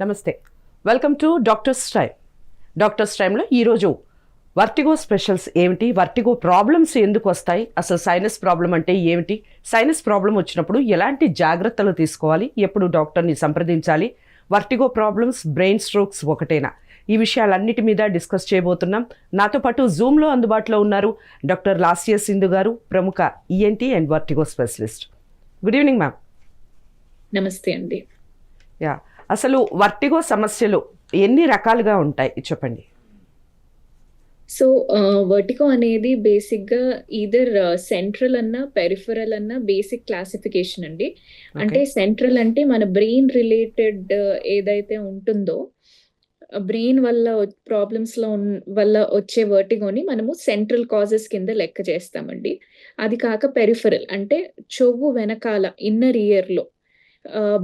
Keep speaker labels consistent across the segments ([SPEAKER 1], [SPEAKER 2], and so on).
[SPEAKER 1] నమస్తే. Welcome to doctor's time doctor's టైంలో ఈరోజు వర్టిగో స్పెషల్స్ ఏమిటి? వర్టిగో ప్రాబ్లమ్స్ ఎందుకు వస్తాయి? అసలు సైనస్ ప్రాబ్లం అంటే ఏమిటి? సైనస్ ప్రాబ్లం వచ్చినప్పుడు ఎలాంటి జాగ్రత్తలు తీసుకోవాలి? ఎప్పుడు డాక్టర్ని సంప్రదించాలి? వర్టిగో ప్రాబ్లమ్స్ బ్రెయిన్ స్ట్రోక్స్ ఒకటేనా? ఈ విషయాలన్నిటి మీద డిస్కస్ చేయబోతున్నాం. నాతో పాటు జూమ్లో అందుబాటులో ఉన్నారు డాక్టర్ లాస్య సింధు గారు ప్రముఖ E ENT and vertigo specialist. Good evening ma'am.
[SPEAKER 2] నమస్తే అండి.
[SPEAKER 1] యా. అసలు వర్టిగో సమస్యలు ఎన్ని రకాలుగా ఉంటాయి? చెప్పండి.
[SPEAKER 2] సో వర్టికో అనేది బేసిక్గా ఈదర్ సెంట్రల్ అన్నా పెరిఫరల్ అన్నా బేసిక్ క్లాసిఫికేషన్ అండి. అంటే సెంట్రల్ అంటే మన బ్రెయిన్ రిలేటెడ్ ఏదైతే ఉంటుందో బ్రెయిన్ వల్ల ప్రాబ్లమ్స్లో ఉన్- వల్ల వచ్చే వర్టిగోని మనము సెంట్రల్ కాజెస్ కింద లెక్క చేస్తామండి. అది కాక పెరిఫరల్ అంటే చెవు వెనకాల ఇన్నర్ ఇయర్లో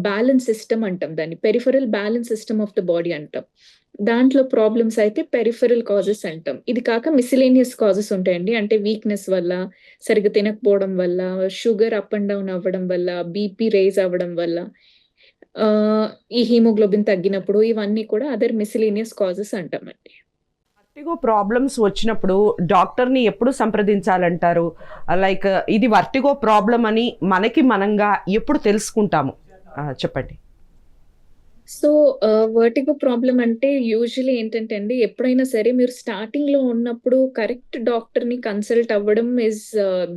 [SPEAKER 2] బ్యాలెన్స్ సిస్టమ్ అంటాం దాన్ని. Peripheral balance system of the body అంటాం. దాంట్లో ప్రాబ్లమ్స్ అయితే పెరిఫరల్ కాజెస్ అంటాం. ఇది కాక మిసిలేనియస్ కాజెస్ ఉంటాయండి. అంటే వీక్నెస్ వల్ల సరిగ్గా తినకపోవడం వల్ల షుగర్ అప్ అండ్ డౌన్ అవ్వడం వల్ల బీపీ రేజ్ అవ్వడం వల్ల ఈ హీమోగ్లోబిన్ తగ్గినప్పుడు ఇవన్నీ కూడా అదర్ మిసిలేనియస్ కాజెస్ అంటామండి
[SPEAKER 1] వర్టిగో ప్రాబ్లమ్స్ వచ్చినప్పుడు డాక్టర్ని ఎప్పుడు సంప్రదించాలంటారు? లైక్ ఇది వర్టిగో ప్రాబ్లం అని మనకి మనంగా ఎప్పుడు తెలుసుకుంటాము? చెప్పండి.
[SPEAKER 2] సో వర్టిగో ప్రాబ్లం అంటే యూజువలీ ఏంటంటే అండి ఎప్పుడైనా సరే మీరు స్టార్టింగ్లో ఉన్నప్పుడు కరెక్ట్ డాక్టర్ని కన్సల్ట్ అవ్వడం is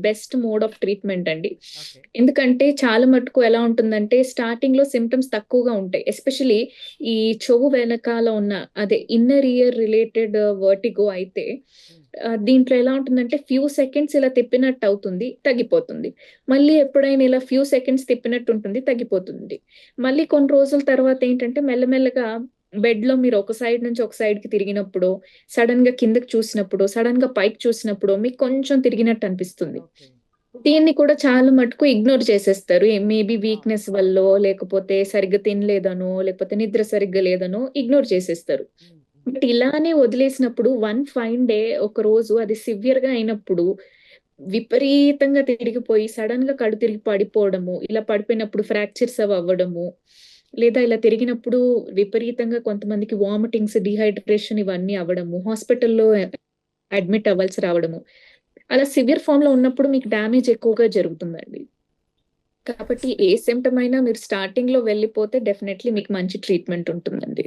[SPEAKER 2] best mode of treatment అండి. ఎందుకంటే చాలా మటుకు ఎలా ఉంటుందంటే స్టార్టింగ్లో సిమ్టమ్స్ తక్కువగా ఉంటాయి. ఎస్పెషలీ ఈ చెవు వెనకాల ఉన్న అదే ఇన్నర్ ఇయర్ రిలేటెడ్ వర్టిగో అయితే దీంట్లో ఎలా ఉంటుందంటే ఫ్యూ సెకండ్స్ ఇలా తిప్పినట్టు అవుతుంది తగ్గిపోతుంది. మళ్ళీ ఎప్పుడైనా ఇలా ఫ్యూ సెకండ్స్ తిప్పినట్టు ఉంటుంది తగ్గిపోతుంది. మళ్ళీ కొన్ని రోజుల తర్వాత ఏంటంటే మెల్లమెల్లగా బెడ్లో మీరు ఒక సైడ్ నుంచి ఒక సైడ్కి తిరిగినప్పుడు సడన్గా కిందకి చూసినప్పుడు సడన్గా పైకి చూసినప్పుడు మీకు కొంచెం తిరిగినట్టు అనిపిస్తుంది. దీన్ని కూడా చాలా మటుకు ఇగ్నోర్ చేసేస్తారు. మేబీ వీక్నెస్ వల్ల లేకపోతే సరిగ్గా తినలేదనో లేకపోతే నిద్ర సరిగ్గా లేదనో ఇగ్నోర్ చేసేస్తారు. బట్ ఇలానే వదిలేసినప్పుడు వన్ ఫైన్ డే ఒక రోజు అది సివియర్గా అయినప్పుడు విపరీతంగా తిరిగిపోయి సడన్గా కడు తిరిగి పడిపోవడము ఇలా పడిపోయినప్పుడు ఫ్రాక్చర్స్ అవి అవ్వడము లేదా ఇలా తిరిగినప్పుడు విపరీతంగా కొంతమందికి వామిటింగ్స్ డిహైడ్రేషన్ ఇవన్నీ అవ్వడము హాస్పిటల్లో అడ్మిట్ అవ్వాల్సి రావడము. అలా సివియర్ ఫామ్లో ఉన్నప్పుడు మీకు డ్యామేజ్ ఎక్కువగా జరుగుతుందండి. కాబట్టి ఏ సిమ్టమ్ అయినా మీరు స్టార్టింగ్లో వెళ్ళిపోతే డెఫినెట్లీ మీకు మంచి ట్రీట్మెంట్ ఉంటుందండి.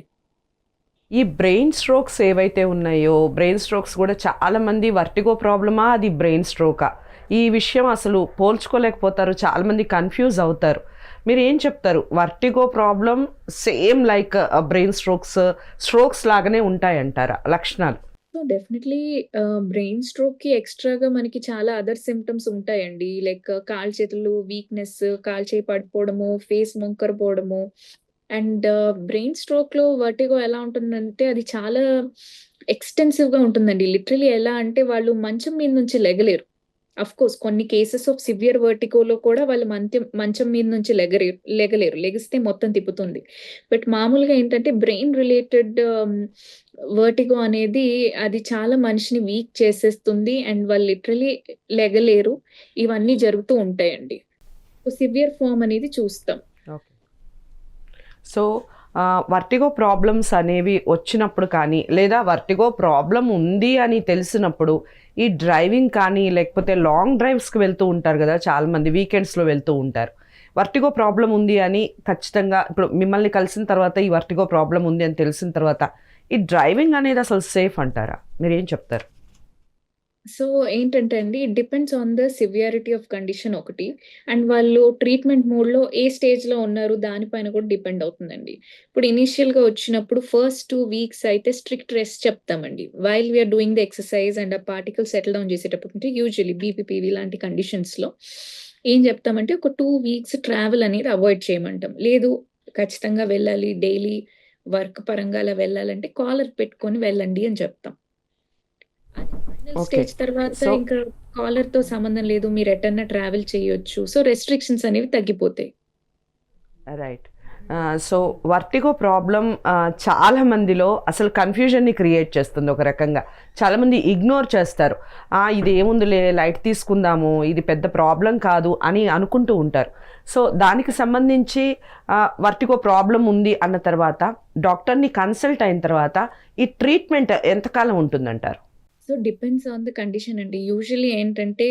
[SPEAKER 1] ఈ బ్రెయిన్ స్ట్రోక్స్ ఏవైతే ఉన్నాయో బ్రెయిన్ స్ట్రోక్స్ కూడా చాలామంది వర్టిగో ప్రాబ్లమా? అది బ్రెయిన్ స్ట్రోకా? ఈ విషయం అసలు పోల్చుకోలేకపోతారు చాలామంది కన్ఫ్యూజ్ అవుతారు. మీరు ఏం చెప్తారు? Vertigo problem same like brain strokes strokes లాగానే ఉంటాయంటారా? లక్షణాలు?
[SPEAKER 2] సో డెఫినెట్లీ బ్రెయిన్ స్ట్రోక్కి ఎక్స్ట్రాగా మనకి చాలా అదర్ సిమ్టమ్స్ ఉంటాయండి. లైక్ కాల్ చేతులు వీక్నెస్ కాలు చేయి పడిపోవడము ఫేస్ మొంకరపోవడము అండ్ బ్రెయిన్ స్ట్రోక్లో వర్టిగో ఎలా ఉంటుందంటే అది చాలా ఎక్స్టెన్సివ్గా ఉంటుందండి. లిటరలీ ఎలా అంటే వాళ్ళు మంచం మీద నుంచి లెగలేరు. అఫ్ కోర్స్ కొన్ని కేసెస్ ఆఫ్ సివియర్ వర్టికోలో కూడా వాళ్ళు మంచం మంచం మీద నుంచి లెగలేరు లెగలేరు. లెగిస్తే మొత్తం తిప్పుతుంది. బట్ మామూలుగా ఏంటంటే బ్రెయిన్ రిలేటెడ్ వర్టిగో అనేది అది చాలా మనిషిని వీక్ చేసేస్తుంది అండ్ వాళ్ళు లిటరలీ లెగలేరు. ఇవన్నీ జరుగుతూ ఉంటాయండి. సివియర్ ఫామ్ అనేది చూస్తాం.
[SPEAKER 1] ఓకే. సో వర్టిగో ప్రాబ్లమ్స్ అనేవి వచ్చినప్పుడు కానీ లేదా వర్టిగో ప్రాబ్లం ఉంది అని తెలిసినప్పుడు ఈ డ్రైవింగ్ కానీ లేకపోతే లాంగ్ డ్రైవ్స్కి వెళ్తూ ఉంటారు కదా చాలామంది వీకెండ్స్లో వెళ్తూ ఉంటారు. వర్టిగో ప్రాబ్లం ఉంది అని ఖచ్చితంగా ఇప్పుడు మిమ్మల్ని కలిసిన తర్వాత ఈ వర్టిగో ప్రాబ్లం ఉంది అని తెలిసిన తర్వాత ఈ డ్రైవింగ్ అనేది అసలు సేఫ్ అంటారా? మీరు ఏం చెప్తారు?
[SPEAKER 2] సో ఏంటంటే అండి depends on the severity of condition ఒకటి. అండ్ వాళ్ళు ట్రీట్మెంట్ మోడ్లో ఏ స్టేజ్లో ఉన్నారు దానిపైన కూడా డిపెండ్ అవుతుందండి. ఇప్పుడు ఇనీషియల్గా వచ్చినప్పుడు ఫస్ట్ టూ వీక్స్ అయితే స్ట్రిక్ట్ రెస్ట్ చెప్తామండి. While we're doing the exercise and ఆ పార్టికల్ సెటిల్ డౌన్ చేసేటప్పుడు అంటే యూజువలీ బీపీపీవీ లాంటి కండిషన్స్లో ఏం చెప్తామంటే ఒక టూ వీక్స్ ట్రావెల్ అనేది అవాయిడ్ చేయమంటాం. లేదు ఖచ్చితంగా వెళ్ళాలి డైలీ వర్క్ పరంగా అలా వెళ్ళాలంటే కాలర్ పెట్టుకొని వెళ్ళండి అని చెప్తాం. స్టేజ్ తర్వాత ఇంకా కాలర్తో సంబంధం లేదు మీరు ఎటన్నా ట్రావెల్ చేయొచ్చు. సో రెస్ట్రిక్షన్స్ అనేవి తగ్గిపోతాయి.
[SPEAKER 1] రైట్ సో వర్టిగో ప్రాబ్లం చాలా మందిలో అసలు కన్ఫ్యూజన్ని క్రియేట్ చేస్తుంది ఒక రకంగా. చాలామంది ఇగ్నోర్ చేస్తారు. "ఆ, ఇది ఏముందిలే లైట్ తీసుకుందాము ఇది పెద్ద ప్రాబ్లం కాదు అని అనుకుంటూ ఉంటారు. సో దానికి సంబంధించి వర్టిగో ప్రాబ్లం ఉంది అన్న తర్వాత డాక్టర్ని కన్సల్ట్ అయిన తర్వాత ఈ ట్రీట్మెంట్ ఎంతకాలం ఉంటుందంటారు?
[SPEAKER 2] So depends on the condition అండి. యూజువలీ ఏంటంటే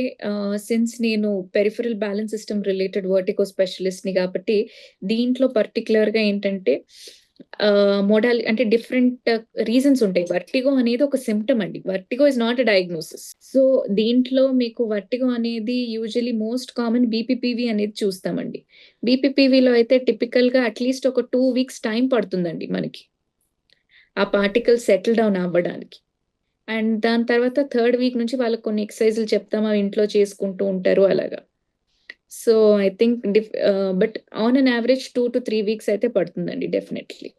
[SPEAKER 2] సిన్స్ నేను peripheral balance system related vertigo స్పెషలిస్ట్ని కాబట్టి దీంట్లో పర్టికులర్గా ఏంటంటే మోడాలి అంటే డిఫరెంట్ రీజన్స్ ఉంటాయి. వర్టిగో అనేది ఒక సిమ్టమ్ అండి. Vertigo is not a diagnosis so దీంట్లో మీకు వర్టిగో అనేది యూజువలీ మోస్ట్ కామన్ బీపీపీవి అనేది చూస్తామండి. బీపీపీవీలో అయితే టిపికల్గా అట్లీస్ట్ ఒక టూ వీక్స్ టైం పడుతుందండి మనకి. ఆ పార్టికల్ సెటిల్ డౌన్ అవ్వడానికి. అండ్ దాని తర్వాత థర్డ్ వీక్ నుంచి వాళ్ళకి కొన్ని ఎక్సర్సైజులు చెప్తాం అవి ఇంట్లో చేసుకుంటూ ఉంటారు అలాగా. So I think diff but on an average two to three weeks అయితే పడుతుందండి డెఫినెట్లీ.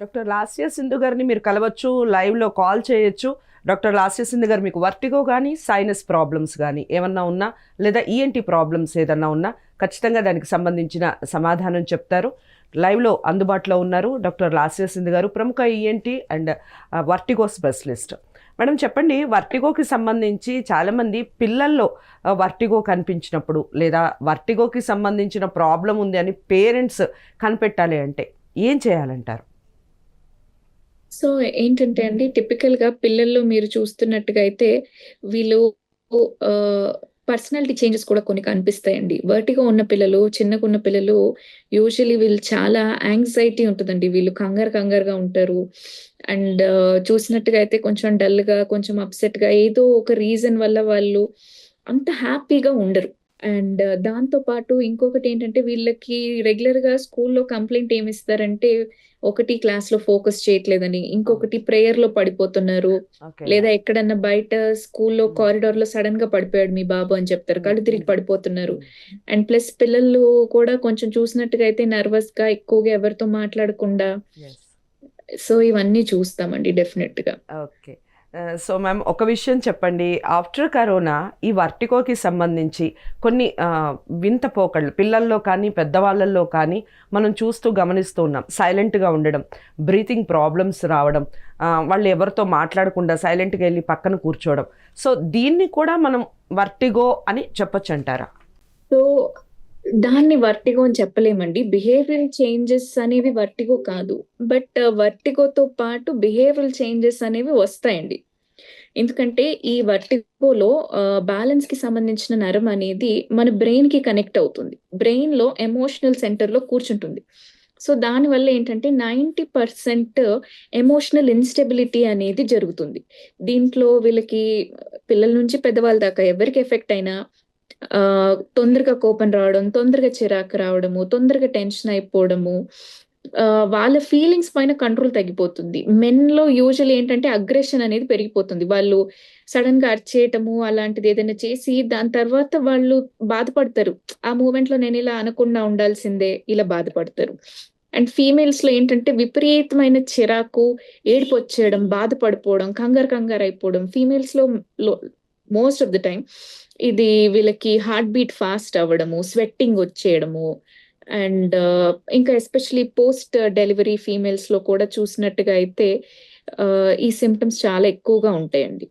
[SPEAKER 1] డాక్టర్ లాస్య సింధు గారిని మీరు కలవచ్చు లైవ్లో కాల్ చేయొచ్చు. డాక్టర్ లాస్య సింధు గారు మీకు వర్టిగో కానీ సైనస్ ప్రాబ్లమ్స్ కానీ ఏమన్నా ఉన్నా లేదా ఈఎన్టీ ప్రాబ్లమ్స్ ఏదన్నా ఉన్నా ఖచ్చితంగా దానికి సంబంధించిన సమాధానం చెప్తారు. లైవ్లో అందుబాటులో ఉన్నారు డాక్టర్ లాస్య సింధు గారు ప్రముఖ ENT and vertigo specialist. Madam చెప్పండి వర్టిగోకి సంబంధించి చాలామంది పిల్లల్లో వర్టిగో కనిపించినప్పుడు లేదా వర్టిగోకి సంబంధించిన ప్రాబ్లం ఉంది అని పేరెంట్స్ కనిపెట్టాలి అంటే ఏం చేయాలంటారు?
[SPEAKER 2] సో ఏంటంటే అండి టిపికల్గా పిల్లల్లో మీరు చూస్తున్నట్టుగా అయితే వీళ్ళు పర్సనాలిటీ చేంజెస్ కూడా కొన్ని కనిపిస్తాయండి. వర్టిగా ఉన్న పిల్లలు చిన్నగా ఉన్న పిల్లలు యూజువలీ వీళ్ళు చాలా యాంగ్జైటీ ఉంటుందండి. వీళ్ళు కంగారు కంగారుగా ఉంటారు. అండ్ చూసినట్టుగా అయితే కొంచెం dull గా కొంచెం upset గా ఏదో ఒక రీజన్ వల్ల వాళ్ళు అంత హ్యాపీగా ఉండరు. అండ్ దాంతో పాటు ఇంకొకటి ఏంటంటే వీళ్ళకి రెగ్యులర్గా స్కూల్లో కంప్లైంట్ ఏమి ఇస్తారంటే ఒకటి క్లాస్లో ఫోకస్ చేయట్లేదని ఇంకొకటి ప్రేయర్లో పడిపోతున్నారు. లేదా ఎక్కడన్నా బయట స్కూల్లో కారిడార్లో సడన్గా పడిపోయాడు మీ బాబు అని చెప్తారు. కళ్ళు తిరిగి పడిపోతున్నారు. అండ్ ప్లస్ పిల్లలు కూడా కొంచెం చూసినట్టుగా అయితే నర్వస్గా ఎక్కువగా ఎవరితో మాట్లాడకుండా సో ఇవన్నీ చూస్తామండి డెఫినెట్గా
[SPEAKER 1] ఓకే సో మ్యామ్ ఒక విషయం చెప్పండి. ఆఫ్టర్ కరోనా ఈ వర్టికోకి సంబంధించి కొన్ని వింత పోకళ్ళు పిల్లల్లో కానీ పెద్దవాళ్ళల్లో కానీ మనం చూస్తూ గమనిస్తూ ఉన్నాం. సైలెంట్గా ఉండడం బ్రీతింగ్ ప్రాబ్లమ్స్ రావడం వాళ్ళు ఎవరితో మాట్లాడకుండా సైలెంట్గా వెళ్ళి పక్కన కూర్చోవడం. సో దీన్ని కూడా మనం వర్టిగో అని చెప్పొచ్చు అంటారా?
[SPEAKER 2] సో దాన్ని వర్టిగో అని చెప్పలేమండి. బిహేవియరల్ చేంజెస్ అనేవి వర్టిగో కాదు. బట్ వర్టిగోతో పాటు బిహేవియరల్ చేంజెస్ అనేవి వస్తాయండి. ఎందుకంటే ఈ వర్టిగోలో బ్యాలెన్స్కి సంబంధించిన నరం అనేది మన బ్రెయిన్కి కనెక్ట్ అవుతుంది. బ్రెయిన్లో ఎమోషనల్ సెంటర్లో కూర్చుంటుంది. సో దానివల్ల ఏంటంటే నైంటీ పర్సెంట్ ఎమోషనల్ ఇన్స్టెబిలిటీ అనేది జరుగుతుంది. దీంట్లో వీళ్ళకి పిల్లల నుంచి పెద్దవాళ్ళ దాకా ఎవరికి ఎఫెక్ట్ అయినా తొందరగా కోపం రావడం తొందరగా చిరాకు రావడము తొందరగా టెన్షన్ అయిపోవడము ఆ, వాళ్ళ ఫీలింగ్స్ పైన కంట్రోల్ తగ్గిపోతుంది. మెన్లో యూజువల్ ఏంటంటే అగ్రెషన్ అనేది పెరిగిపోతుంది. వాళ్ళు సడన్గా అరిచేయటము అలాంటిది ఏదైనా చేసి దాని తర్వాత వాళ్ళు బాధపడతారు. ఆ మూమెంట్లో నేను ఇలా అనకుండా ఉండాల్సిందే ఇలా బాధపడతారు. అండ్ ఫీమేల్స్లో ఏంటంటే విపరీతమైన చిరాకు ఏడుపు వచ్చేయడం బాధపడిపోవడం కంగారు కంగారు అయిపోవడం ఫీమేల్స్లో మోస్ట్ ఆఫ్ ద టైం ఇది వీళ్ళకి హార్ట్ బీట్ ఫాస్ట్ అవ్వడము స్వెట్టింగ్ వచ్చేయడము అండ్ uh, ఇంకా ఎస్పెషలీ పోస్ట్ డెలివరీ ఫీమేల్స్లో కూడా చూసినట్టుగా అయితే uh, ఈ సిమ్టమ్స్ చాలా ఎక్కువగా ఉంటాయండి.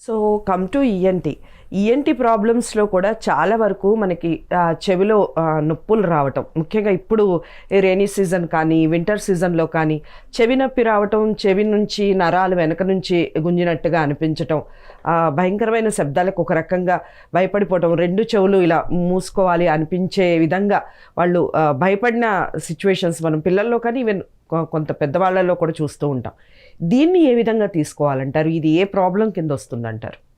[SPEAKER 1] So come to ENT ENT ప్రాబ్లమ్స్లో కూడా చాలా వరకు మనకి చెవిలో నొప్పులు రావటం. ముఖ్యంగా ఇప్పుడు రైనీ సీజన్ కానీ వింటర్ సీజన్లో కానీ చెవి నొప్పి రావటం చెవి నుంచి నరాలు వెనక నుంచి గుంజినట్టుగా అనిపించటం భయంకరమైన శబ్దాలకు ఒక రకంగా భయపడిపోవటం రెండు చెవులు ఇలా మూసుకోవాలి అనిపించే విధంగా వాళ్ళు భయపడిన సిచ్యువేషన్స్ మనం పిల్లల్లో కానీ ఈవెన్ కొ- కొంత పెద్దవాళ్ళలో కూడా చూస్తూ ఉంటాం. దీన్ని ఏ విధంగా తీసుకోవాలంటారు? ఇది ఏ ప్రాబ్లం కింద వస్తుందంటారు?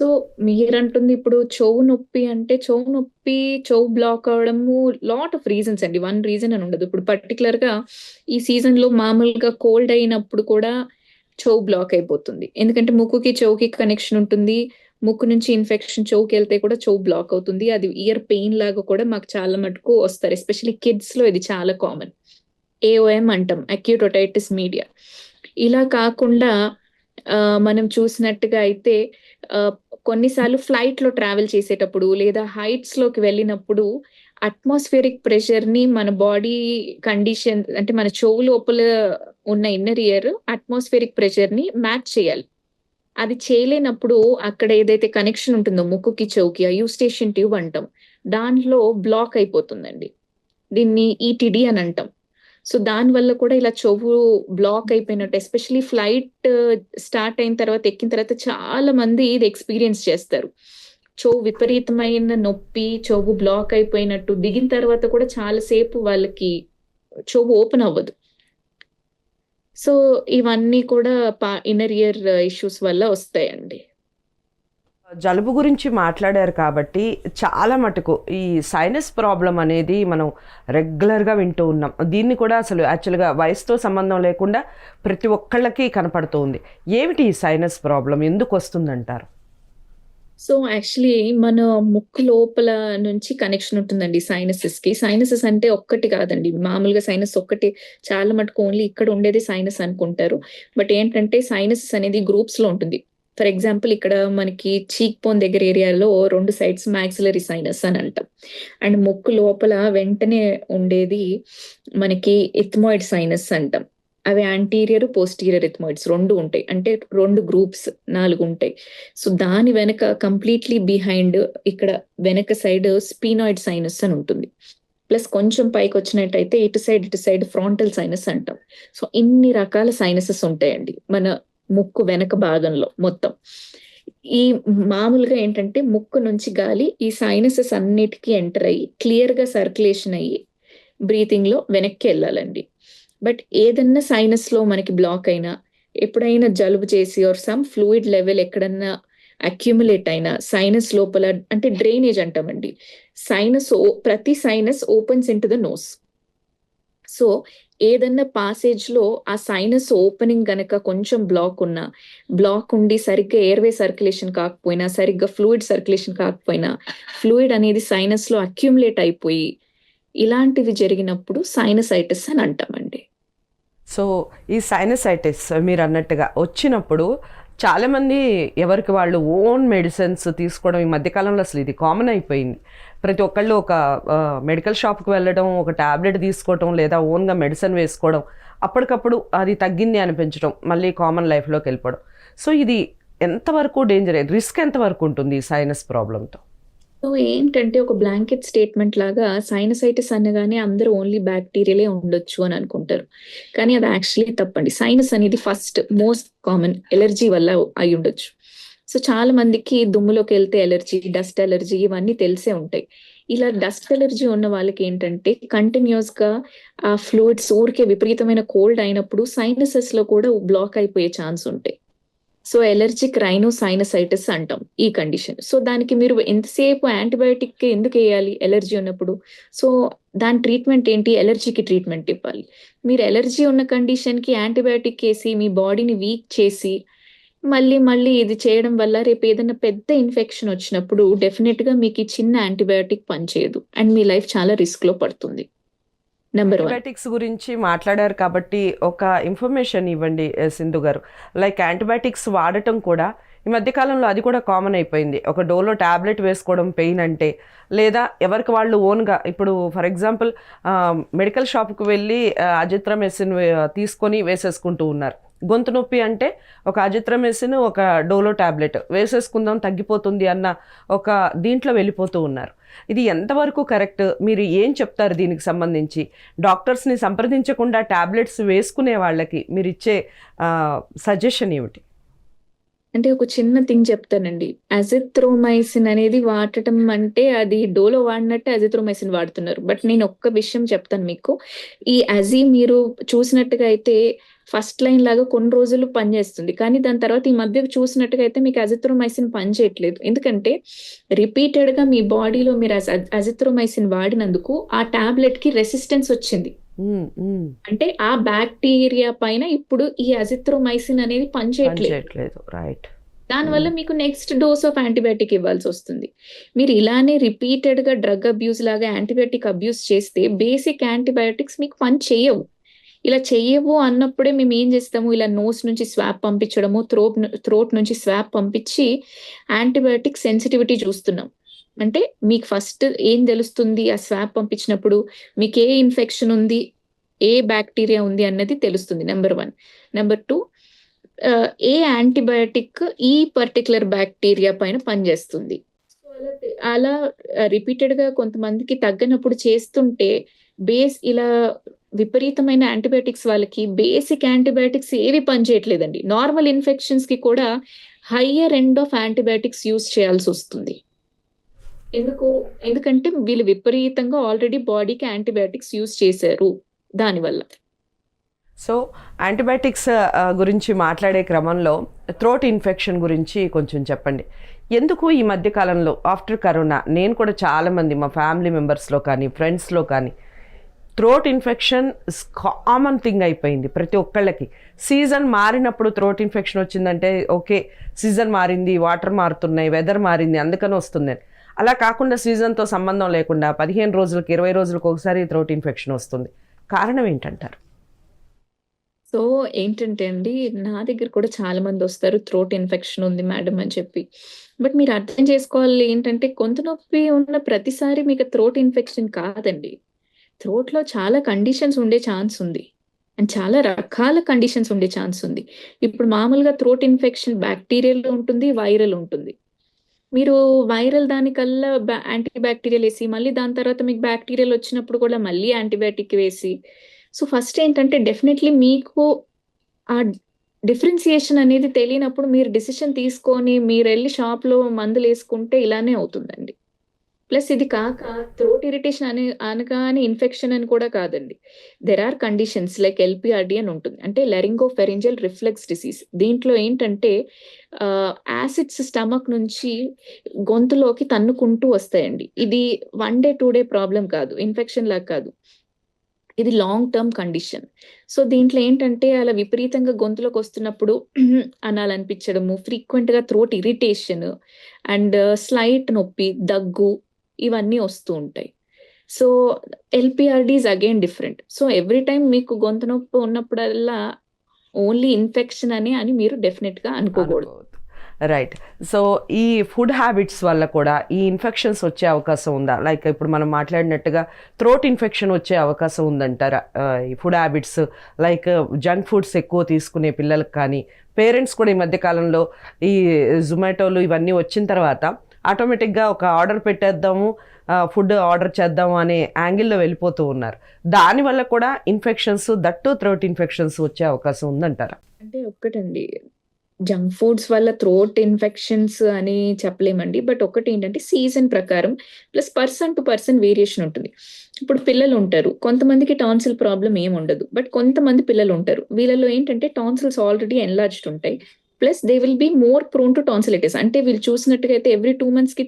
[SPEAKER 2] సో మీరంటుంది ఇప్పుడు చెవు నొప్పి అంటే చెవు నొప్పి చెవు బ్లాక్ అవడము లాట్ ఆఫ్ రీజన్స్ అండి. వన్ రీజన్ అని ఉండదు. ఇప్పుడు పర్టికులర్గా ఈ సీజన్లో మామూలుగా కోల్డ్ అయినప్పుడు కూడా చెవు బ్లాక్ అయిపోతుంది. ఎందుకంటే ముక్కుకి చెవుకి కనెక్షన్ ఉంటుంది. ముక్కు నుంచి ఇన్ఫెక్షన్ చెవుకి వెళ్తే కూడా చెవు బ్లాక్ అవుతుంది. అది ఇయర్ పెయిన్ లాగా కూడా మాకు చాలా మటుకు వస్తారు. ఎస్పెషల్లీ కిడ్స్లో ఇది చాలా కామన్ ఏఓఎం అంటాం. అక్యూట్ మీడియా ఇలా కాకుండా మనం చూసినట్టుగా అయితే కొన్నిసార్లు ఫ్లైట్లో ట్రావెల్ చేసేటప్పుడు లేదా హైట్స్లోకి వెళ్ళినప్పుడు అట్మాస్ఫియరిక్ ప్రెషర్ని మన బాడీ కండిషన్ అంటే మన చెవు లోపల ఉన్న ఇన్నర్ ఇయర్ అట్మాస్ఫియరిక్ ప్రెషర్ని మ్యాచ్ చేయాలి. అది చేయలేనప్పుడు అక్కడ ఏదైతే కనెక్షన్ ఉంటుందో ముక్కుకి చెవుకి ఆ యూస్టేషన్ ట్యూబ్ అంటాం దాంట్లో బ్లాక్ అయిపోతుందండి. దీన్ని ఈటిడి అని అంటాం. సో దాని వల్ల కూడా ఇలా చెవు బ్లాక్ అయిపోయినట్టు ఎస్పెషలీ ఫ్లైట్ స్టార్ట్ అయిన తర్వాత ఎక్కిన తర్వాత చాలా మంది ఇది ఎక్స్పీరియన్స్ చేస్తారు. చెవు విపరీతమైన నొప్పి చెవు బ్లాక్ అయిపోయినట్టు దిగిన తర్వాత కూడా చాలాసేపు వాళ్ళకి చెవు ఓపెన్ అవ్వదు. సో ఇవన్నీ కూడా పా ఇన్నర్ ఇయర్ ఇష్యూస్ వల్ల వస్తాయండి.
[SPEAKER 1] జలుబు గురించి మాట్లాడారు కాబట్టి చాలా మటుకు ఈ సైనస్ ప్రాబ్లం అనేది మనం రెగ్యులర్గా వింటూ ఉన్నాం. దీన్ని కూడా అసలు యాక్చువల్గా వయసుతో సంబంధం లేకుండా ప్రతి ఒక్కళ్ళకి కనపడుతుంది. ఏమిటి ఈ సైనస్ ప్రాబ్లం ఎందుకు వస్తుందంటారు?
[SPEAKER 2] సో యాక్చువల్లీ మన ముక్కు లోపల నుంచి కనెక్షన్ ఉంటుందండి సైనసెస్కి. సైనసెస్ అంటే ఒక్కటి కాదండి. మామూలుగా సైనస్ ఒక్కటి చాలా మటుకు ఓన్లీ ఇక్కడ ఉండేది సైనస్ అనుకుంటారు. బట్ ఏంటంటే సైనసెస్ అనేది గ్రూప్స్లో ఉంటుంది. ఫర్ ఎగ్జాంపుల్ ఇక్కడ మనకి చీక్ బోన్ దగ్గర ఏరియాలో రెండు సైడ్స్ మ్యాక్సిలరీ సైనస్ అని అంటాం అండ్ ముక్కు లోపల వెంటనే ఉండేది మనకి ఇథ్మాయిడ్ సైనస్ అంటాం అవి యాంటీరియర్ పోస్టీరియర్ ఇథ్మాయిడ్స్ రెండు ఉంటాయి అంటే రెండు గ్రూప్స్ నాలుగు ఉంటాయి సో దాని వెనక కంప్లీట్లీ బిహైండ్ ఇక్కడ వెనక సైడ్ స్పీనాయిడ్ సైనస్ అని ఉంటుంది ప్లస్ కొంచెం పైకి వచ్చినట్టయితే ఇటు సైడ్ ఇటు సైడ్ ఫ్రాంటల్ సైనస్ అంటాం సో ఇన్ని రకాల సైనసెస్ ఉంటాయండి మన ముక్కు వెనక భాగంలో మొత్తం. ఈ మామూలుగా ఏంటంటే ముక్కు నుంచి గాలి ఈ సైనసెస్ అన్నిటికీ ఎంటర్ అయ్యి క్లియర్గా సర్క్యులేషన్ అయ్యి బ్రీతింగ్లో వెనక్కి వెళ్ళాలండి. బట్ ఏదన్నా సైనస్లో మనకి బ్లాక్ అయినా ఎప్పుడైనా జలుబు చేసి ఆర్ సమ్ ఫ్లూయిడ్ లెవెల్ ఎక్కడన్నా అక్యుములేట్ అయినా సైనస్ లోపల అంటే డ్రైనేజ్ అంటామండి. సైనస్ ప్రతి sinus opens into the nose so ఏదన్నా పాసేజ్లో ఆ సైనస్ ఓపెనింగ్ గనక కొంచెం బ్లాక్ ఉన్నా బ్లాక్ ఉండి సరిగ్గా ఎయిర్వే సర్క్యులేషన్ కాకపోయినా సరిగ్గా ఫ్లూయిడ్ సర్క్యులేషన్ కాకపోయినా ఫ్లూయిడ్ అనేది సైనస్లో అయిపోయి ఇలాంటివి జరిగినప్పుడు సైనసైటిస్ అని అంటామండి.
[SPEAKER 1] సో ఈ సైనసైటిస్ మీరు అన్నట్టుగా వచ్చినప్పుడు చాలామంది ఎవరికి వాళ్ళు ఓన్ మెడిసిన్స్ తీసుకోవడం ఈ మధ్యకాలంలో అసలు ఇది కామన్ అయిపోయింది. ప్రతి ఒక్కళ్ళు ఒక మెడికల్ షాప్కి వెళ్ళడం ఒక ట్యాబ్లెట్ తీసుకోవడం లేదా ఓన్గా మెడిసిన్ వేసుకోవడం అప్పటికప్పుడు అది తగ్గింది అనిపించడం మళ్ళీ కామన్ లైఫ్లోకి వెళ్ళిపోవడం. సో ఇది ఎంతవరకు డేంజర్ రిస్క్ ఎంతవరకు ఉంటుంది ఈ సైనస్ ప్రాబ్లంతో
[SPEAKER 2] సో ఏంటంటే ఒక బ్లాంకెట్ స్టేట్మెంట్ లాగా సైనసైటిస్ అనగానే అందరూ ఓన్లీ బ్యాక్టీరియలే ఉండొచ్చు అని అనుకుంటారు. కానీ అది యాక్చువల్లీ తప్పండి. సైనస్ అనేది ఫస్ట్ మోస్ట్ కామన్ ఎలర్జీ వల్ల అయి ఉండొచ్చు. సో చాలా మందికి దుమ్ములోకి వెళ్తే ఎలర్జీ డస్ట్ ఎలర్జీ ఇవన్నీ తెలిసే ఉంటాయి. ఇలా డస్ట్ ఎలర్జీ ఉన్న వాళ్ళకి ఏంటంటే కంటిన్యూస్గా ఆ ఫ్లూయిడ్స్ ఊరికే విపరీతమైన కోల్డ్ అయినప్పుడు సైనసెస్లో కూడా బ్లాక్ అయిపోయే ఛాన్స్ ఉంటాయి. సో ఎలర్జిక్ రైనో సైనసైటిస్ అంటాం ఈ కండిషన్. సో దానికి మీరు ఎంతసేపు యాంటీబయాటిక్ ఎందుకు వేయాలి ఎలర్జీ ఉన్నప్పుడు? సో దాని ట్రీట్మెంట్ ఏంటి? ఎలర్జీకి ట్రీట్మెంట్ ఇవ్వాలి. మీరు ఎలర్జీ ఉన్న కండిషన్కి యాంటీబయాటిక్ వేసి మీ బాడీని వీక్ చేసి మళ్ళీ మళ్ళీ ఇది చేయడం వల్ల రేపు ఏదైనా పెద్ద ఇన్ఫెక్షన్ వచ్చినప్పుడు డెఫినెట్గా మీకు ఈ చిన్న యాంటీబయాటిక్ పనిచేయదు. అండ్ మీ లైఫ్ చాలా రిస్క్లో పడుతుంది నెంబర్
[SPEAKER 1] యాంటీబయాటిక్స్ గురించి మాట్లాడారు కాబట్టి ఒక ఇన్ఫర్మేషన్ ఇవ్వండి సింధు గారు. లైక్ యాంటీబయాటిక్స్ వాడటం కూడా ఈ మధ్యకాలంలో అది కూడా కామన్ అయిపోయింది. ఒక డోలో ట్యాబ్లెట్ వేసుకోవడం పెయిన్ అంటే లేదా ఎవరికి వాళ్ళు ఓన్గా ఇప్పుడు ఫర్ ఎగ్జాంపుల్ మెడికల్ షాప్కి వెళ్ళి అజిత్రమెసిన్ తీసుకొని వేసేసుకుంటూ ఉన్నారు. గొంతు నొప్పి అంటే ఒక అజిత్రమెసిన్ ఒక డోలో ట్యాబ్లెట్ వేసేసుకుందాం తగ్గిపోతుంది అన్న ఒక దీంట్లో వెళ్ళిపోతూ ఉన్నారు. ఇది ఎంతవరకు కరెక్ట్? మీరు ఏం చెప్తారు దీనికి సంబంధించి? డాక్టర్స్ని సంప్రదించకుండా ట్యాబ్లెట్స్ వేసుకునే వాళ్ళకి మీరు ఇచ్చే సజెషన్ ఏమిటి?
[SPEAKER 2] అంటే ఒక చిన్న థింగ్ చెప్తానండి. అజిత్రోమైసిన్ అనేది వాడటం అంటే అది డోలో వాడినట్టే అజిత్రోమైసిన్ వాడుతున్నారు. బట్ నేను ఒక్క విషయం చెప్తాను మీకు. ఈ అజీ మీరు చూసినట్టుగా అయితే ఫస్ట్ లైన్ లాగా కొన్ని రోజులు పనిచేస్తుంది. కానీ దాని తర్వాత ఈ మధ్య చూసినట్టుగా అయితే మీకు అజిత్రోమైసిన్ పనిచేయట్లేదు. ఎందుకంటే రిపీటెడ్గా మీ బాడీలో మీరు అజిత్రోమైసిన్ వాడినందుకు ఆ టాబ్లెట్కి రెసిస్టెన్స్ వచ్చింది. అంటే ఆ బ్యాక్టీరియా పైన ఇప్పుడు ఈ అజిత్రోమైసిన్ అనేది పనిచేయట్లేదు.
[SPEAKER 1] పనిచేయట్లేదు. రైట్
[SPEAKER 2] దానివల్ల మీకు నెక్స్ట్ డోస్ ఆఫ్ యాంటీబయాటిక్ ఇవ్వాల్సి వస్తుంది. మీరు ఇలానే రిపీటెడ్గా డ్రగ్ అబ్యూస్ లాగా యాంటీబయాటిక్ అబ్యూస్ చేస్తే బేసిక్ యాంటీబయాటిక్స్ మీకు పని చేయవు. ఇలా చెయ్యవు అన్నప్పుడే మేము ఏం చేస్తాము? ఇలా నోస్ నుంచి స్వాప్ పంపించడము థ్రోట్ థ్రోట్ నుంచి స్వాప్ పంపించి యాంటీబయాటిక్ సెన్సిటివిటీ చూస్తున్నాం. అంటే మీకు ఫస్ట్ ఏం తెలుస్తుంది ఆ స్వాబ్ పంపించినప్పుడు? మీకు ఏ ఇన్ఫెక్షన్ ఉంది? ఏ బ్యాక్టీరియా ఉంది అన్నది తెలుస్తుంది నెంబర్ వన్ నెంబర్ టూ ఏ యాంటీబయాటిక్ ఈ పర్టికులర్ బ్యాక్టీరియా పైన పనిచేస్తుంది? అలా అలా రిపీటెడ్గా కొంతమందికి తగ్గనప్పుడు చేస్తుంటే బేస్ ఇలా విపరీతమైన యాంటీబయాటిక్స్ వాళ్ళకి బేసిక్ యాంటీబయాటిక్స్ ఏవి పనిచేయట్లేదండి. నార్మల్ ఇన్ఫెక్షన్స్కి కూడా higher end of antibiotics use చేయాల్సి వస్తుంది. ఎందుకు? ఎందుకంటే వీళ్ళు విపరీతంగా ఆల్రెడీ బాడీకి యాంటీబయాటిక్స్ యూజ్ చేశారు దానివల్ల.
[SPEAKER 1] సో యాంటీబయాటిక్స్ గురించి మాట్లాడే క్రమంలో థ్రోట్ ఇన్ఫెక్షన్ గురించి కొంచెం చెప్పండి. ఎందుకు ఈ మధ్య కాలంలో ఆఫ్టర్ కరోనా నేను కూడా చాలామంది మా ఫ్యామిలీ మెంబర్స్లో కానీ ఫ్రెండ్స్లో కానీ థ్రోట్ ఇన్ఫెక్షన్ కామన్ థింగ్ అయిపోయింది ప్రతి ఒక్కళ్ళకి. సీజన్ మారినప్పుడు థ్రోట్ ఇన్ఫెక్షన్ వచ్చిందంటే ఓకే సీజన్ మారింది వాటర్ మారుతున్నాయి వెదర్ మారింది అందుకని వస్తుంది. అలా కాకుండా సీజన్తో సంబంధం లేకుండా పదిహేను రోజులకి ఇరవై రోజులకు ఒకసారి థ్రోట్ ఇన్ఫెక్షన్ వస్తుంది. కారణం ఏంటంటారు?
[SPEAKER 2] సో ఏంటంటే అండి నా దగ్గర కూడా చాలా మంది వస్తారు థ్రోట్ ఇన్ఫెక్షన్ ఉంది మేడం అని చెప్పి. బట్ మీరు అర్థం చేసుకోవాలి ఏంటంటే కొంత నొప్పి ఉన్న ప్రతిసారి మీకు థ్రోట్ ఇన్ఫెక్షన్ కాదండి. థ్రోట్లో చాలా కండిషన్స్ ఉండే ఛాన్స్ ఉంది. అండ్ చాలా రకాల కండిషన్స్ ఉండే ఛాన్స్ ఉంది. ఇప్పుడు మామూలుగా థ్రోట్ ఇన్ఫెక్షన్ బ్యాక్టీరియల్ ఉంటుంది వైరల్ ఉంటుంది. మీరు వైరల్ దానికల్లా యాంటీ బ్యాక్టీరియల్ వేసి మళ్ళీ దాని తర్వాత మీకు బ్యాక్టీరియల్ వచ్చినప్పుడు కూడా మళ్ళీ యాంటీబయాటిక్ వేసి. సో ఫస్ట్ ఏంటంటే డెఫినెట్లీ మీకు ఆ డిఫరెన్సియేషన్ అనేది తెలియనప్పుడు మీరు డిసిషన్ తీసుకొని మీరు వెళ్ళి షాప్లో మందులు వేసుకుంటే ఇలానే అవుతుందండి. ప్లస్ ఇది కాక థ్రోట్ ఇరిటేషన్ అని అనగానే ఇన్ఫెక్షన్ అని కూడా కాదండి. There are conditions like LPRD అని ఉంటుంది. అంటే లెరింగో ఫెరింజల్ రిఫ్లెక్స్ డిసీజ్ దీంట్లో ఏంటంటే యాసిడ్స్ స్టమక్ నుంచి గొంతులోకి తన్నుకుంటూ వస్తాయండి. ఇది one day two day problem కాదు. ఇన్ఫెక్షన్ లాగా కాదు. ఇది లాంగ్ టర్మ్ కండిషన్ సో దీంట్లో ఏంటంటే అలా విపరీతంగా గొంతులోకి వస్తున్నప్పుడు అనాలనిపించడము ఫ్రీక్వెంట్గా థ్రోట్ ఇరిటేషన్ అండ్ స్లైట్ నొప్పి దగ్గు ఇవన్నీ వస్తూ ఉంటాయి. So LPRDs again different so every time మీకు గొంతు నొప్పి ఉన్నప్పుడల్లా ఓన్లీ ఇన్ఫెక్షన్ అని అని మీరు డెఫినెట్గా అనుకోకూడదు.
[SPEAKER 1] రైట్ సో ఈ ఫుడ్ హ్యాబిట్స్ వల్ల కూడా ఈ ఇన్ఫెక్షన్స్ వచ్చే అవకాశం ఉందా? లైక్ ఇప్పుడు మనం మాట్లాడినట్టుగా థ్రోట్ ఇన్ఫెక్షన్ వచ్చే అవకాశం ఉందంటారా? ఈ food habits like junk foods ఎక్కువ తీసుకునే పిల్లలకు కానీ పేరెంట్స్ కూడా ఈ మధ్య కాలంలో ఈ జొమాటోలు ఇవన్నీ వచ్చిన తర్వాత ఆటోమేటిక్గా ఒక ఆర్డర్ పెట్టేద్దాము ఫుడ్ ఆర్డర్ చేద్దాము అనే యాంగిల్లో వెళ్ళిపోతూ ఉన్నారు. దానివల్ల కూడా ఇన్ఫెక్షన్స్ దట్టు థ్రోట్ ఇన్ఫెక్షన్స్ వచ్చే అవకాశం ఉందంటారా?
[SPEAKER 2] అంటే ఒక్కటండి. జంక్ ఫుడ్స్ వల్ల థ్రోట్ ఇన్ఫెక్షన్స్ అని చెప్పలేమండి. బట్ ఒకటి ఏంటంటే సీజన్ ప్రకారం plus person to person variation ఉంటుంది. ఇప్పుడు పిల్లలు ఉంటారు. కొంతమందికి టాన్సిల్ ప్రాబ్లం ఏమి ఉండదు. బట్ కొంతమంది పిల్లలు ఉంటారు. వీళ్ళలో ఏంటంటే టాన్సిల్స్ ఆల్రెడీ ఎన్లార్జ్డ్ ఉంటాయి. Plus they will be more prone to tonsillitis అంటే వీళ్ళు చూసినట్టుగా అయితే ఎవ్రీ టూ మంత్స్కి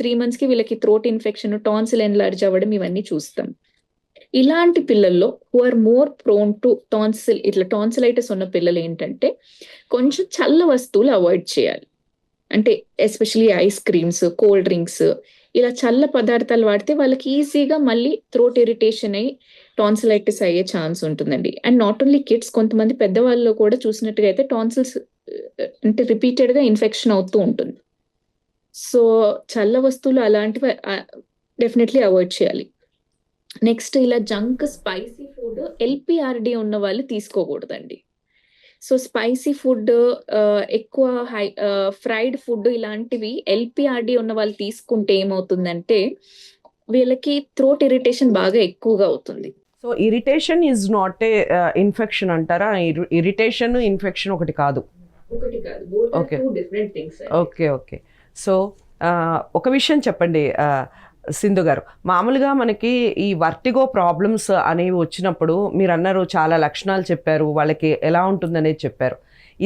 [SPEAKER 2] త్రీ మంత్స్కి వీళ్ళకి థ్రోట్ ఇన్ఫెక్షన్ టాన్సిల్ ఎన్లార్జ్ అవ్వడం ఇవన్నీ చూస్తాం. ఇలాంటి పిల్లల్లో who are more prone to tonsil ఇట్లా టాన్సిలైటిస్ ఉన్న పిల్లలు ఏంటంటే కొంచెం చల్ల వస్తువులు అవాయిడ్ చేయాలి. అంటే especially ice creams cold drinks ఇలా చల్ల పదార్థాలు వాడితే వాళ్ళకి ఈజీగా మళ్ళీ థ్రోట్ ఇరిటేషన్ అయ్యి టాన్సిలైటిస్ అయ్యే ఛాన్స్ ఉంటుందండి. అండ్ నాట్ ఓన్లీ కిడ్స్ కొంతమంది పెద్దవాళ్ళు కూడా చూసినట్టుగా అయితే టాన్సిల్స్ అంటే రిపీటెడ్గా ఇన్ఫెక్షన్ అవుతూ ఉంటుంది. సో చల్ల వస్తువులు అలాంటివి డెఫినెట్లీ అవాయిడ్ చేయాలి. నెక్స్ట్ ఇలా జంక్ స్పైసీ ఫుడ్ ఎల్పిఆర్డి ఉన్న వాళ్ళు తీసుకోకూడదండి. సో స్పైసీ ఫుడ్ ఎక్కువ హై ఫ్రైడ్ ఫుడ్ ఇలాంటివి ఎల్పిఆర్డి ఉన్న వాళ్ళు తీసుకుంటే ఏమవుతుందంటే వీళ్ళకి థ్రోట్ ఇరిటేషన్ బాగా ఎక్కువగా అవుతుంది.
[SPEAKER 1] So irritation is not a infection అంటారా? ఇరిటేషన్ ఇన్ఫెక్షన్ ఒకటి కాదు.
[SPEAKER 2] ఒకటి కాదు. Different things
[SPEAKER 1] okay okay so ఒక విషయం చెప్పండి సింధు గారు. మామూలుగా మనకి ఈ వర్టిగో ప్రాబ్లమ్స్ అనేవి వచ్చినప్పుడు మీరు అన్నారు చాలా లక్షణాలు చెప్పారు వాళ్ళకి ఎలా ఉంటుందనేది చెప్పారు.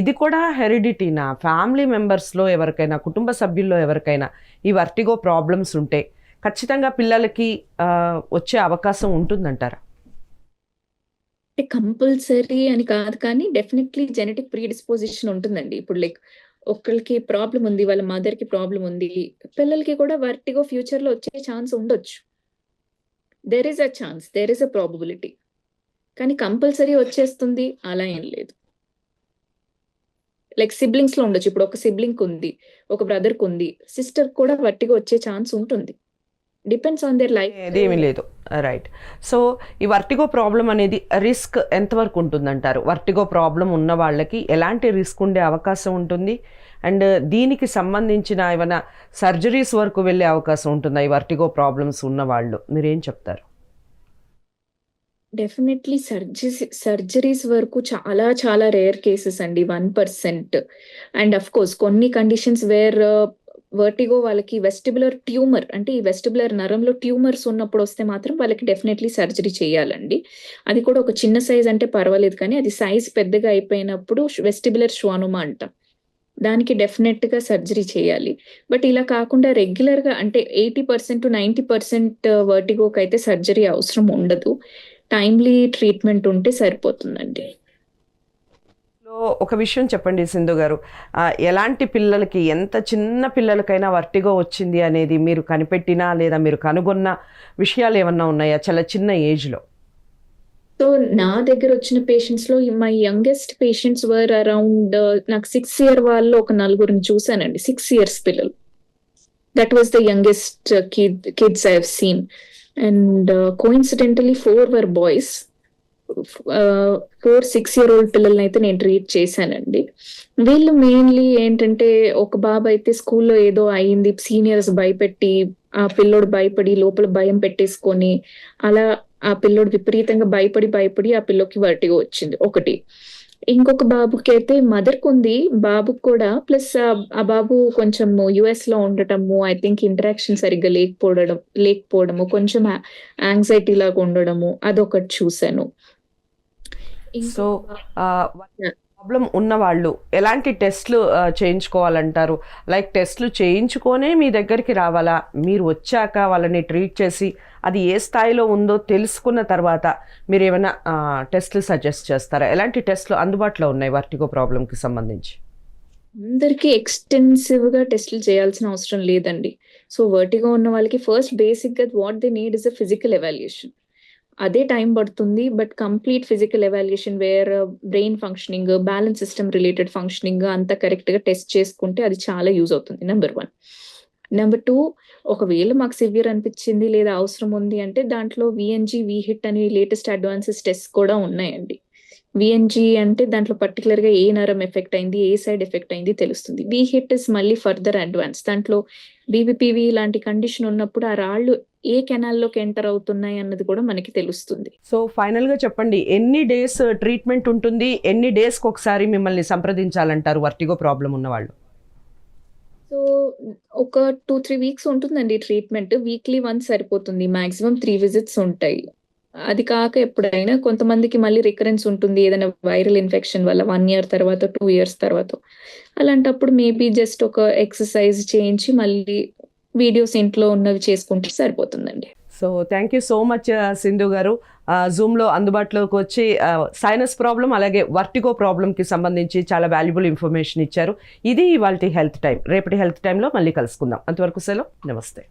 [SPEAKER 1] ఇది కూడా హెరిడిటీనా? ఫ్యామిలీ మెంబర్స్లో ఎవరికైనా కుటుంబ సభ్యుల్లో ఎవరికైనా ఈ వర్టిగో ప్రాబ్లమ్స్ ఉంటే ఖచ్చితంగా పిల్లలకి వచ్చే అవకాశం ఉంటుందంటారా?
[SPEAKER 2] అంటే కంపల్సరీ అని కాదు కానీ డెఫినెట్లీ జెనెటిక్ ప్రీడిస్పోజిషన్ ఉంటుందండి. ఇప్పుడు లైక్ ఒకరికి ప్రాబ్లం ఉంది వాళ్ళ మదర్కి ప్రాబ్లం ఉంది పిల్లలకి కూడా వర్టిగో ఫ్యూచర్లో వచ్చే ఛాన్స్ ఉండొచ్చు. There is a chance there is a probability కానీ కంపల్సరీ వచ్చేస్తుంది అలా ఏం లేదు. లైక్ సిబ్లింగ్స్లో ఉండొచ్చు. ఇప్పుడు ఒక సిబ్లింగ్ ఉంది ఒక బ్రదర్కు ఉంది సిస్టర్ కూడా వర్టిగా వచ్చే ఛాన్స్ ఉంటుంది. డిపెండ్స్ ఆన్ దేర్ లైఫ్
[SPEAKER 1] ఏమీ లేదు. రైట్ సో ఈ వర్టిగో ప్రాబ్లం అనేది రిస్క్ ఎంతవరకు ఉంటుందంటారు? వర్టిగో ప్రాబ్లం ఉన్న వాళ్ళకి ఎలాంటి రిస్క్ ఉండే అవకాశం ఉంటుంది? అండ్ దీనికి సంబంధించిన ఏమైనా సర్జరీస్ వరకు వెళ్ళే అవకాశం ఉంటుందా? ఈ వర్టిగో ప్రాబ్లమ్స్ ఉన్న వాళ్ళు. మీరేం చెప్తారు?
[SPEAKER 2] డెఫినెట్లీ సర్జరీస్ సర్జరీస్ వరకు చాలా చాలా రేర్ కేసెస్ అండి. One percent and of course కొన్ని కండిషన్స్ వేర్ వర్టిగో వాళ్ళకి వెస్టిబులర్ ట్యూమర్ అంటే ఈ వెస్టిబులర్ నరంలో ట్యూమర్స్ ఉన్నప్పుడు వస్తే మాత్రం వాళ్ళకి డెఫినెట్లీ సర్జరీ చేయాలండి. అది కూడా ఒక చిన్న సైజ్ అంటే పర్వాలేదు కానీ అది సైజ్ పెద్దగా అయిపోయినప్పుడు వెస్టిబులర్ శ్వానుమా అంట. దానికి డెఫినెట్గా సర్జరీ చేయాలి. బట్ ఇలా కాకుండా రెగ్యులర్గా అంటే eighty percent to ninety percent వర్టిగోకి అయితే సర్జరీ అవసరం ఉండదు. టైమ్లీ ట్రీట్మెంట్ ఉంటే సరిపోతుందండి.
[SPEAKER 1] సో ఒక విషయం చెప్పండి సింధు గారు. ఎలాంటి పిల్లలకి ఎంత చిన్న పిల్లలకైనా వర్టిగో వచ్చింది అనేది మీరు కనిపెట్టినా లేదా మీరు కనుగొన్న విషయాలు ఏమన్నా ఉన్నాయా చాలా చిన్న ఏజ్లో
[SPEAKER 2] సో నా దగ్గర వచ్చిన పేషెంట్స్లో my youngest patients were around నాకు సిక్స్ ఇయర్ వాళ్ళు ఒక నలుగురిని చూశానండి. సిక్స్ ఇయర్స్ పిల్లలు. That was the youngest kid kids I seen and coincidentally four were boys four six year old పిల్లల్ని అయితే నేను ట్రీట్ చేశానండి. వీళ్ళు మెయిన్లీ ఏంటంటే ఒక బాబు అయితే స్కూల్లో ఏదో అయింది సీనియర్స్ భయపెట్టి ఆ పిల్లోడు భయపడి లోపల భయం పెట్టేసుకొని అలా ఆ పిల్లోడు విపరీతంగా భయపడి భయపడి ఆ పిల్లోకి వర్టిగో వచ్చింది. ఒకటి. ఇంకొక బాబుకి అయితే మదర్ ఉంది. బాబుకి కూడా ప్లస్ ఆ బాబు కొంచెం యుఎస్లో ఉండటము ఐ థింక్ ఇంటరాక్షన్ సరిగ్గా లేకపోవడం లేకపోవడము కొంచెం యాంగ్జైటీ లాగా ఉండడము అదొకటి చూశాను.
[SPEAKER 1] సో. ప్రాబ్లం ఉన్నవాళ్ళు ఎలాంటి టెస్ట్లు ఆ, చేయించుకోవాలంటారు? లైక్ టెస్ట్లు చేయించుకొనే మీ దగ్గరికి రావాలా? మీరు వచ్చాక వాళ్ళని ట్రీట్ చేసి అది ఏ స్థాయిలో ఉందో తెలుసుకున్న తర్వాత మీరు ఏమైనా ఆ, టెస్ట్లు సజెస్ట్ చేస్తారా? ఎలాంటి టెస్ట్లు అందుబాటులో ఉన్నాయి వర్టిగో ప్రాబ్లంకి సంబంధించి?
[SPEAKER 2] అందరికీ ఎక్స్టెన్సివ్గా టెస్టులు చేయాల్సిన అవసరం లేదండి. సో వర్టిగా ఉన్న వాళ్ళకి ఫస్ట్ బేసిక్గా what they need is a physical evaluation. అదే టైం పడుతుంది but complete physical evaluation where brain functioning balance system related functioning అంతా కరెక్ట్గా టెస్ట్ చేసుకుంటే అది చాలా యూజ్ అవుతుంది నెంబర్ వన్ నెంబర్ టూ ఒకవేళ మాకు సివియర్ అనిపించింది లేదా అవసరం ఉంది అంటే దాంట్లో విఎన్జి విహిట్ అని లేటెస్ట్ అడ్వాన్సెస్ టెస్ట్ కూడా ఉన్నాయండి. విఎన్జి అంటే దాంట్లో పర్టికులర్గా ఏ నరం ఎఫెక్ట్ అయింది ఏ సైడ్ ఎఫెక్ట్ అయింది తెలుస్తుంది. వి హిట్ ఇస్ మళ్ళీ ఫర్దర్ అడ్వాన్స్ దాంట్లో బీబీపీవి లాంటి కండిషన్ ఉన్నప్పుడు ఆ రాళ్ళు ఏ కెనాల్లోకి ఎంటర్ అవుతున్నాయి అన్నది కూడా మనకి తెలుస్తుంది.
[SPEAKER 1] సో ఫైనల్గా చెప్పండి. ఎన్ని డేస్ ట్రీట్మెంట్ ఉంటుంది? ఎన్ని డేస్కి ఒకసారి మిమ్మల్ని సంప్రదించాలంటారు? వర్టిగో ప్రాబ్లం ఉన్నవాళ్ళు.
[SPEAKER 2] సో ఒక టూ త్రీ వీక్స్ ఉంటుందండి ట్రీట్మెంట్ వీక్లీ వన్స్ సరిపోతుంది. మాక్సిమం త్రీ విజిట్స్ ఉంటాయి. అది కాక ఎప్పుడైనా కొంతమందికి మళ్ళీ రికరెన్స్ ఉంటుంది ఏదైనా వైరల్ ఇన్ఫెక్షన్ వల్ల వన్ ఇయర్ తర్వాత టూ ఇయర్స్ తర్వాత. అలాంటప్పుడు మేబీ జస్ట్ ఒక ఎక్సర్సైజ్ చేయించి మళ్ళీ వీడియోస్ ఇంట్లో ఉన్నవి చేసుకుంటే సరిపోతుందండి.
[SPEAKER 1] So thank you so much Sindhu గారు. జూమ్లో అందుబాటులోకి వచ్చి సైనస్ ప్రాబ్లం అలాగే వర్టిగో ప్రాబ్లంకి సంబంధించి చాలా వాల్యుబుల్ ఇన్ఫర్మేషన్ ఇచ్చారు. ఇది ఇవాళ హెల్త్ టైం రేపటి హెల్త్ టైంలో మళ్ళీ కలుసుకుందాం. అంతవరకు సెలవు. నమస్తే.